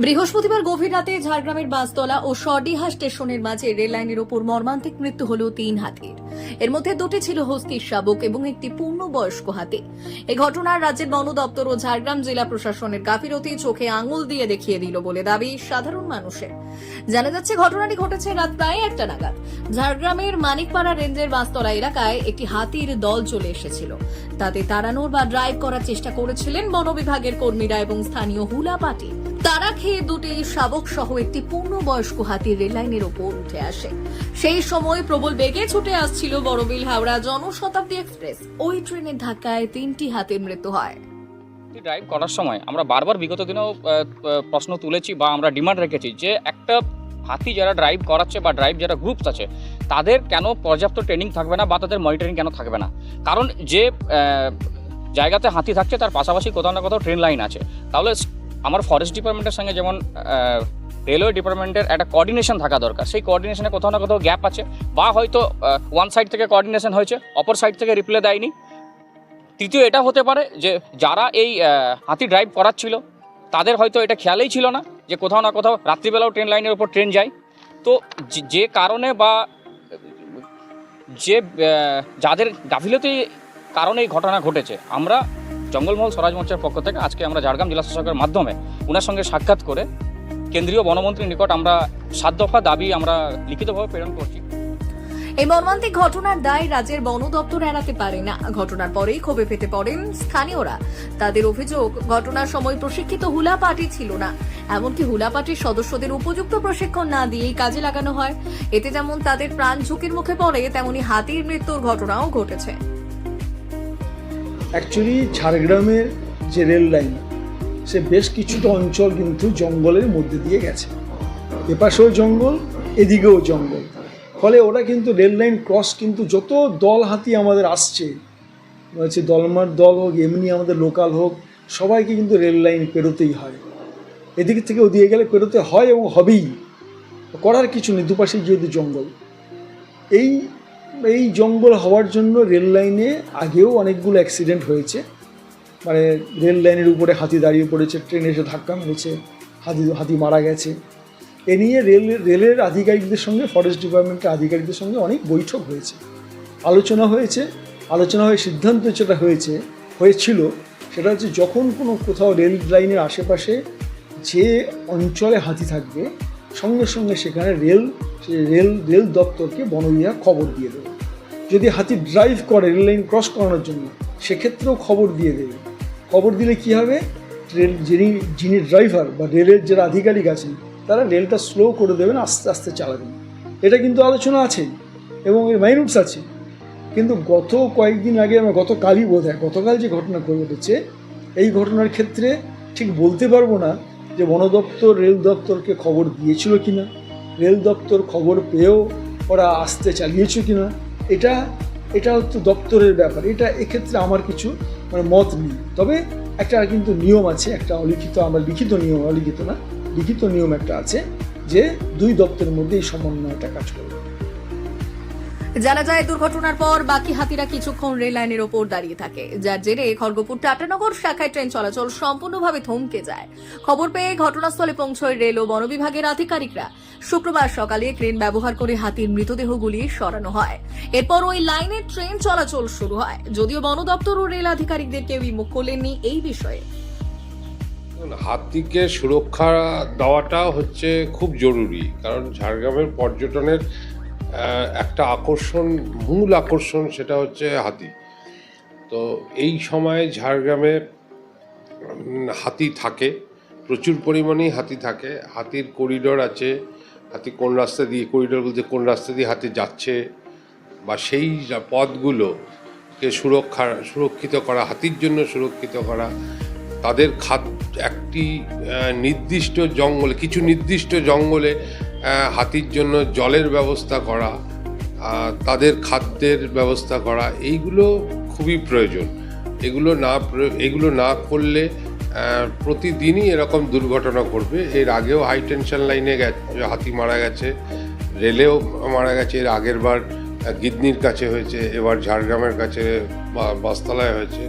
বৃহস্পতিবার গভীর রাতে ঝাড়গ্রামের বাসতলা ও সডিহা স্টেশনের মাঝে রেল লাইনের ওপর মর্মান্তিক মৃত্যু হল তিন হাতির। এর মধ্যে দুটি ছিল হস্তির শাবক এবং একটি পূর্ণবয়স্ক হাতি। এই ঘটনার রাজ্যের বন দপ্তর ও ঝাড়গ্রাম জেলা প্রশাসনের গাফিলতি চোখে আঙুল দিয়ে দেখিয়ে দিল বলে দাবি সাধারণ মানুষের। জানা যাচ্ছে, ঘটনাটি ঘটেছে রাত প্রায় একটা নাগাদ। ঝাড়গ্রামের মানিকপাড়া রেঞ্জের বাসতলা এলাকায় একটি হাতির দল চলে এসেছিল। তাতে তাড়ানোর বা ড্রাইভ করার চেষ্টা করেছিলেন বন বিভাগের কর্মীরা এবং স্থানীয় হুলা পার্টি তারা খেয়ে দুটি শাবক সহ একটি পূর্ণবয়স্ক হাতি রেল লাইনের ওপর উঠে আসে। সেই সময় প্রবল বেগে ছুটে আসছিল বড়বিল হাওড়া জনশতাব্দী এক্সপ্রেস। ওই ট্রেনের ধাক্কায় তিনটি হাতির মৃত্যু হয়। ড্রাইভ করার সময় আমরা বারবার বিগত দিনেও প্রশ্ন তুলেছি বা আমরা ডিমান্ড রেখেছি যে একটা হাতি যারা ড্রাইভ করাচ্ছে বা ড্রাইভ যারা গ্রুপস আছে, তাদের কেন পর্যাপ্ত ট্রেনিং থাকবে না বা তাদের মনিটরিং কেন থাকবে না? কারণ যে জায়গাতে হাতি থাকছে তার পাশাপাশি কোথাও না কোথাও ট্রেন লাইন আছে। তাহলে আমার ফরেস্ট ডিপার্টমেন্টের সঙ্গে যেমন রেলওয়ে ডিপার্টমেন্টের একটা কোঅর্ডিনেশন থাকা দরকার। সেই কোঅর্ডিনেশনে কোথাও না কোথাও গ্যাপ আছে। বা হয়তো ওয়ান সাইড থেকে কোঅর্ডিনেশন হয়েছে, অপর সাইড থেকে রিপ্লে দেয়নি। তৃতীয় এটা হতে পারে যে, যারা এই হাতি ড্রাইভ করাচ্ছিল, তাদের হয়তো এটা খেয়ালেই ছিল না যে কোথাও না কোথাও রাত্রিবেলাও ট্রেন লাইনের উপর ট্রেন যায়। তো যে কারণে বা, যে যাদের গাফিলতি কারণে এই ঘটনা ঘটেছে, আমরা জঙ্গলমহল স্বরাজ মঞ্চের পক্ষ থেকে আজকে আমরা ঝাড়গ্রাম জেলা শাসকের মাধ্যমে ওনার সঙ্গে সাক্ষাৎ করে কেন্দ্রীয় বনমন্ত্রীর নিকট আমরা সাত দফা দাবি আমরা লিখিতভাবে প্রেরণ করছি। এই মর্মান্তিক ঘটনার দায় রাজ্যের বন দপ্তর এড়াতে পারে না। ঘটনার পরেই ক্ষোভে ফেটে পড়েন স্থানীয়রা। তাদের অভিযোগ, ঘটনার সময় প্রশিক্ষিত হুলা পার্টি ছিল না। এমনকি হুলা পার্টির সদস্যদের উপযুক্ত প্রশিক্ষণ না দিয়েই কাজে লাগানো হয়। এতে যেমন তাদের প্রাণ ঝুঁকির মুখে পড়ে, তেমনি হাতির মৃত্যুর ঘটনাও ঘটেছে। অ্যাকচুয়ালি ঝাড়গ্রামের যে রেল লাইন সে বেশ কিছুটা অঞ্চল কিন্তু জঙ্গলের মধ্যে দিয়ে গেছে। এপাশেও জঙ্গল, এদিকেও জঙ্গল। ফলে ওরা কিন্তু রেল লাইন ক্রস কিন্তু যত দল হাতি আমাদের আসছে হচ্ছে দলমার দল হোক, এমনি আমাদের লোকাল হোক, সবাইকে কিন্তু রেল লাইন পেরোতেই হয়। এদিক থেকে ওদিকে গেলে পেরোতে হয় এবং হবেই। করার কিছু নেই দুপাশে যেহেতু জঙ্গল। এই এই জঙ্গল হওয়ার জন্য রেল লাইনে আগেও অনেকগুলো অ্যাক্সিডেন্ট হয়েছে। মানে রেল লাইনের উপরে হাতি দাঁড়িয়ে পড়েছে ট্রেন এসে ধাক্কা মেরেছে, হাতি হাতি মারা গেছে। এ নিয়ে রেল, রেলের আধিকারিকদের সঙ্গে ফরেস্ট ডিপার্টমেন্টের আধিকারিকদের সঙ্গে অনেক বৈঠক হয়েছে। আলোচনা হয়েছে। আলোচনা হয়ে সিদ্ধান্ত যেটা হয়েছে, হয়েছিল সেটা হচ্ছে যখন কোনো কোথাও রেল লাইনের আশেপাশে যে অঞ্চলে হাতি থাকবে, সঙ্গে সঙ্গে সেখানে রেল রেল রেল দপ্তরকে বন খবর দিয়ে দেবে। যদি হাতি ড্রাইভ করে রেল লাইন ক্রস করানোর জন্য, সেক্ষেত্রেও খবর দিয়ে দেবে। খবর দিলে কি হবে? রেল, যিনি যিনি ড্রাইভার বা রেলের যারা আধিকারিক আছেন, তারা রেলটা স্লো করে দেবেন, আস্তে আস্তে চালাবেন। এটা কিন্তু আলোচনা আছে এবং এর মাইনুটস আছে। কিন্তু গত কয়েকদিন আগে আমার গতকালই বোধ হয়, গতকাল যে ঘটনা ঘটেছে এই ঘটনার ক্ষেত্রে ঠিক বলতে পারব না যে বন দপ্তর রেল দপ্তরকে খবর দিয়েছিল কিনা। রেল দপ্তর খবর পেয়েও ওরা আসতে চালিয়েছে কি না এটা এটা হচ্ছে দপ্তরের ব্যাপার। এটা এক্ষেত্রে আমার কিছু মানে মত নেই। তবে একটা কিন্তু নিয়ম আছে, একটা অলিখিত, আমার লিখিত নিয়ম, অলিখিত না, লিখিত নিয়ম একটা আছে যে দুই দপ্তরের মধ্যে এই সমন্বয়টা কাজ করবে। জানা যায়, দুর্ঘটনার পর বাকি হাতিরা কিছুক্ষণ রেল লাইনের ওপর দাঁড়িয়ে থাকে। যার জেরে খড়গপুর টাটানগর শাখায় ট্রেন চলাচল সম্পূর্ণভাবে থমকে যায়। খবর পেয়ে ঘটনাস্থলে পৌঁছয় রেল ও বন বিভাগের আধিকারিকরা। শুক্রবার সকালে ক্রেন ব্যবহার করে হাতির মৃতদেহগুলি সরানো হয়। এরপর ওই লাইনে ট্রেন চলাচল শুরু হয়। যদিও বন দপ্তর ও রেল আধিকারিকদের কেউই মুখ খোলেননি এই বিষয়ে। হাতিকে সুরক্ষা দেওয়াটা হচ্ছে খুব জরুরি। কারণ ঝাড়গ্রামের পর্যটনের একটা আকর্ষণ, মূল আকর্ষণ সেটা হচ্ছে হাতি। তো এই সময় ঝাড়গ্রামে হাতি থাকে, প্রচুর পরিমাণেই হাতি থাকে। হাতির করিডোর আছে, হাতি কোন রাস্তা দিয়ে করিডোর বলতে কোন রাস্তা দিয়ে হাতি যাচ্ছে বা সেই পথগুলোকে সুরক্ষা, সুরক্ষিত করা, হাতির জন্য সুরক্ষিত করা, তাদের খাদ, একটি নির্দিষ্ট জঙ্গলে, কিছু নির্দিষ্ট জঙ্গলে হাতির জন্য জলের ব্যবস্থা করা তাদের খাদ্যের ব্যবস্থা করা, এইগুলো খুবই প্রয়োজন। এগুলো না এগুলো না করলে প্রতিদিনই এরকম দুর্ঘটনা ঘটবে। এর আগেও হাই টেনশন লাইনে গেছে, হাতি মারা গেছে, রেলেও মারা গেছে, এর আগের বার গিদনির কাছে হয়েছে, এবার ঝাড়গ্রামের কাছে বাসতলায় হয়েছে।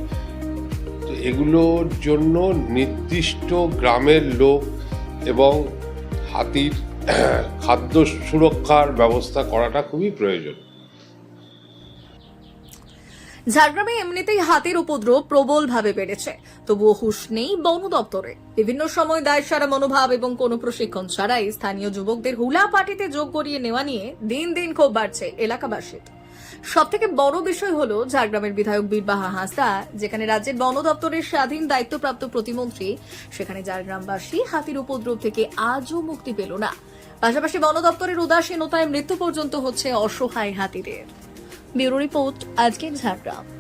তো এগুলোর জন্য নির্দিষ্ট গ্রামের লোক এবং হাতির খাদ্য সুরক্ষার ব্যবস্থা করাটা খুবই প্রয়োজন। ঝাড়গ্রামে এমনিতেই হাতির উপদ্রব প্রবলভাবে বেড়েছে। তবুও হুশ নেই বন দপ্তরে। বিভিন্ন সময় দায় সারা মনোভাব এবং কোনো প্রশিক্ষণ ছাড়াই স্থানীয় যুবকদের হুলা পার্টিতে যোগ করিয়ে নেওয়া নিয়ে দিন দিন ক্ষোভ বাড়ছে এলাকাবাসীর। সব থেকে বড় বিষয় হলো ঝাড়গ্রামের বিধায়ক বীরবাহা হাসদা, যেখানে রাজ্যের বন দপ্তরের স্বাধীন দায়িত্বপ্রাপ্ত প্রতিমন্ত্রী, সেখানে ঝাড়গ্রামবাসী হাতির উপদ্রব থেকে আজও মুক্তি পেল না। পাশাপাশি বন দপ্তরের উদাসীনতায় মৃত্যু পর্যন্ত হচ্ছে অসহায় হাতিদের। ব্যুরো রিপোর্ট, আজকের ঝাড়গ্রাম।